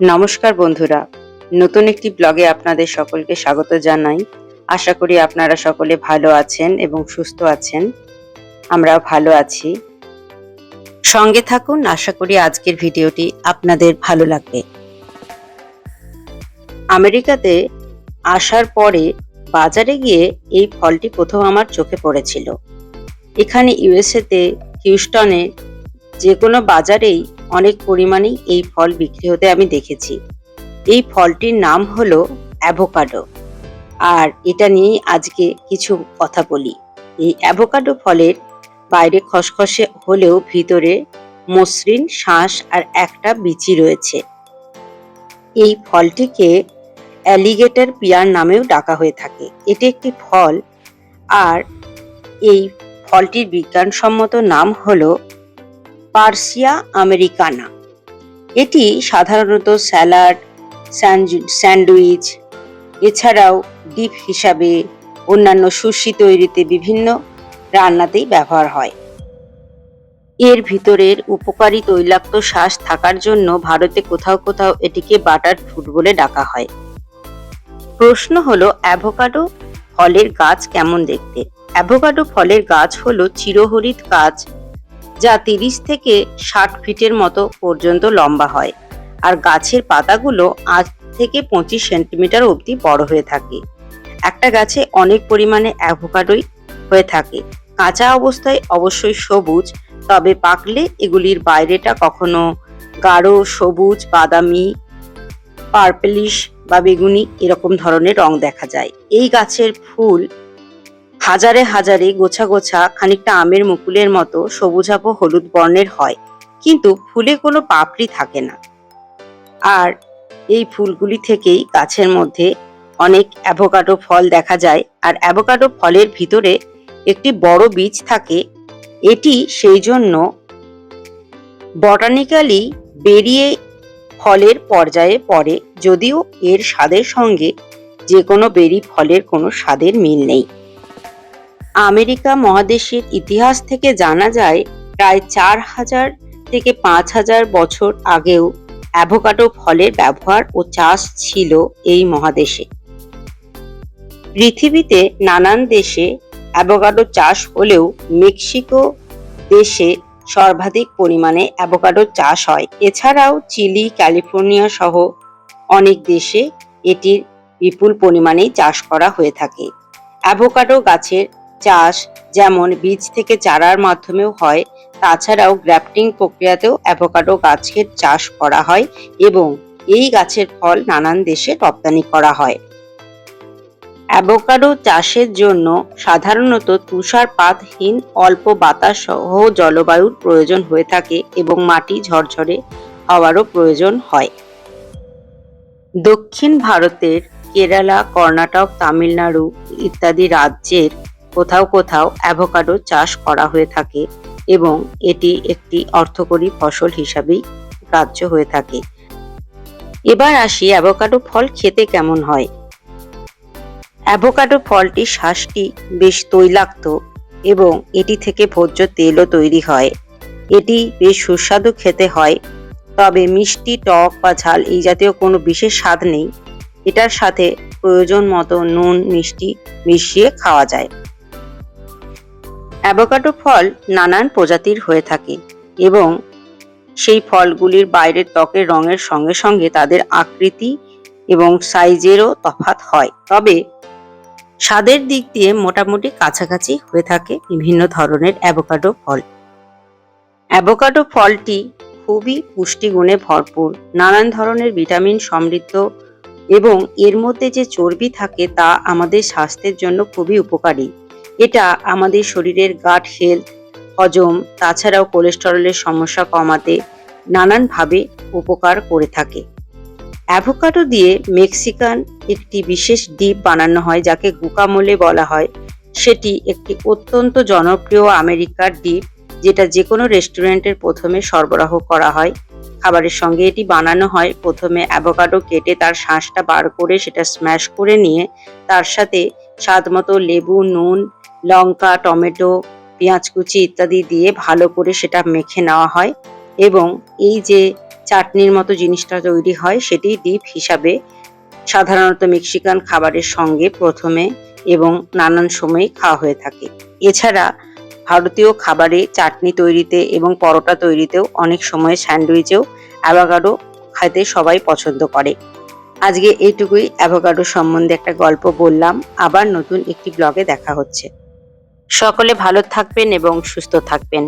নমস্কার বন্ধুরা। নতুন একটি ব্লগে আপনাদের সকলকে স্বাগত জানাই। আশা করি আপনারা সকলে ভালো আছেন এবং সুস্থ আছেন। আমরাও ভালো আছি। সঙ্গে থাকুন, আশা করি আজকের ভিডিওটি আপনাদের ভালো লাগবে। আমেরিকাতে আসার পরে বাজারে গিয়ে এই ফলটি প্রথম আমার চোখে পড়েছিল। এখানে ইউএসএতে, হিউস্টনে যে কোনো বাজারেই অনেক পরিমাণেই এই ফল বিক্রি হতে আমি দেখেছি। এই ফলটির নাম হলো অ্যাভোকাডো। আর এটা নিয়েই আজকে কিছু কথা বলি। এই অ্যাভোকাডো ফলের বাইরে খসখসে হলেও ভিতরে মসৃণ শ্বাস আর একটা বিচি রয়েছে। এই ফলটিকে অ্যালিগেটর পিয়ার নামেও ডাকা হয়ে থাকে। এটি একটি ফল। আর এই ফলটির বিজ্ঞানসম্মত নাম হলো পার্সিয়া আমেরিকানা। এটি সাধারণত স্যালাড স্যান্ডউইচ, এছাড়াও ডিপ হিসাবে অন্যান্য সুশি তৈরিতে বিভিন্ন রান্নাতেই ব্যবহার হয়। এর ভিতরের উপকারী তৈলাক্ত শ্বাস থাকার জন্য ভারতে কোথাও কোথাও এটিকে বাটার ফ্রুট বলে ডাকা হয়। প্রশ্ন হলো, অ্যাভোকাডো ফলের গাছ কেমন দেখতে? অ্যাভোকাডো ফলের গাছ হলো চিরহরিত গাছ যা তিরিশ থেকে ষাট ফিটের মতো পর্যন্ত লম্বা হয়। আর গাছের পাতাগুলো আজ থেকে পঁচিশ সেন্টিমিটার অবধি বড় হয়ে থাকে। একটা গাছে অনেক পরিমাণে অ্যাভোকাডোই হয়ে থাকে। কাঁচা অবস্থায় অবশ্যই সবুজ, তবে পাকলে এগুলির বাইরেটা কখনো গাঢ়, সবুজ, বাদামি, পার্পেলিশ বা বেগুনি এরকম ধরনের রং দেখা যায়। এই গাছের ফুল হাজারে হাজারে গোছা গোছা খানিকটা আমের মুকুলের মতো সবুজাভ হলুদ বর্ণের হয়, কিন্তু ফুলে কোনো পাপড়ি থাকে না। আর এই ফুলগুলি থেকেই গাছের মধ্যে অনেক অ্যাভোকাডো ফল দেখা যায়, আর অ্যাভোকাডো ফলের ভিতরে একটি বড় বীজ থাকে। এটি সেই জন্য বটানিক্যালি বেরিয়ে ফলের পর্যায়ে পড়ে, যদিও এর স্বাদের সঙ্গে যে কোনো বেরি ফলের কোনো স্বাদের মিল নেই। আমেরিকা মহাদেশের ইতিহাস থেকে জানা যায়, প্রায় চার হাজার থেকে পাঁচ হাজার বছর আগেও অ্যাভোকাডো ফলের ব্যবহার ও চাষ ছিল এই মহাদেশে। পৃথিবীতে নানান দেশে অ্যাভোকাডো চাষ হলেও মেক্সিকো দেশে সর্বাধিক পরিমাণে অ্যাভোকাডো চাষ হয়। এছাড়াও চিলি, ক্যালিফোর্নিয়া সহ অনেক দেশে এটির বিপুল পরিমাণেই চাষ করা হয়ে থাকে। অ্যাভোকাডো গাছের চাষ যেমন বীজ থেকে চারার মাধ্যমেও হয়, তাছাড়াও গ্র্যাফটিং প্রক্রিয়াতেও অ্যাভোকাডো গাছের চাষ করা হয় এবং এই গাছের ফল নানান দেশে রপ্তানি করা হয়। অ্যাভোকাডো চাষের জন্য সাধারণত তুষারপাতহীন অল্প বাতাস সহ জলবায়ুর প্রয়োজন হয়ে থাকে এবং মাটি ঝরঝরে হওয়ারও প্রয়োজন হয়। দক্ষিণ ভারতের কেরালা, কর্ণাটক, তামিলনাড়ু ইত্যাদি রাজ্যের কোথাও কোথাও অ্যাভোকাডো চাষ করা হয়ে থাকে এবং এটি একটি অর্থকরী ফসল হিসাবেই গ্রাহ্য হয়ে থাকে। এবার আসি অ্যাভোকাডো ফল খেতে কেমন হয়। অ্যাভোকাডো ফলটি শ্বাসটি বেশ তৈলাক্ত এবং এটি থেকে ভোজ্য তেলও তৈরি হয়। এটি বেশ সুস্বাদু খেতে হয়, তবে মিষ্টি, টক বা ঝাল এই জাতীয় কোনো বিশেষ স্বাদ নেই। এটার সাথে প্রয়োজন মতো নুন, মিষ্টি মিশিয়ে খাওয়া যায়। অ্যাভোকাডো ফল নানান প্রজাতির হয়ে থাকে এবং সেই ফলগুলির বাইরের ত্বকের রঙের সঙ্গে সঙ্গে তাদের আকৃতি এবং সাইজেরও তফাত হয়। তবে স্বাদের দিক দিয়ে মোটামুটি কাছাকাছি হয়ে থাকে বিভিন্ন ধরনের অ্যাভোকাডো ফল। অ্যাভোকাডো ফলটি খুবই পুষ্টিগুণে ভরপুর, নানান ধরনের ভিটামিন সমৃদ্ধ এবং এর মধ্যে যে চর্বি থাকে তা আমাদের স্বাস্থ্যের জন্য খুবই উপকারী। এটা আমাদের শরীরের গাট হেলথ হজম, তাছাড়াও কোলেস্টেরলের সমস্যা কমাতে নানানভাবে উপকার করে থাকে। অ্যাভোকাডো দিয়ে মেক্সিকান একটি বিশেষ ডিপ বানানো হয়, যাকে গুকামোলে বলা হয়। সেটি একটি অত্যন্ত জনপ্রিয় আমেরিকার ডিপ যেটা যে কোনো রেস্টুরেন্টের প্রথমে সরবরাহ করা হয়। খাবারের সঙ্গে এটি বানানো হয়। প্রথমে অ্যাভোকাডো কেটে তার শাঁসটা বার করে সেটা স্ম্যাশ করে নিয়ে তার সাথে স্বাদ মতো লেবু, নুন লঙ্কা, টমেটো, পেঁয়াজ কুচি ইত্যাদি দিয়ে ভালো করে সেটা মেখে নেওয়া হয় এবং এই যে চাটনির মতো জিনিসটা তৈরি হয় সেটি ডিপ হিসাবে সাধারণত মেক্সিকান খাবারের সঙ্গে প্রথমে এবং নানান সময়ে খাওয়া হয়ে থাকে। এছাড়া ভারতীয় খাবারে চাটনি তৈরিতে এবং পরোটা তৈরিতেও অনেক সময় স্যান্ডউইচেও অ্যাভোকাডো খেতে সবাই পছন্দ করে। আজকে এইটুকুই অ্যাভোকাডো সম্বন্ধে একটা গল্প বললাম। আবার নতুন একটি ব্লগে দেখা হচ্ছে। সকলে ভালো থাকবেন এবং সুস্থ থাকবেন।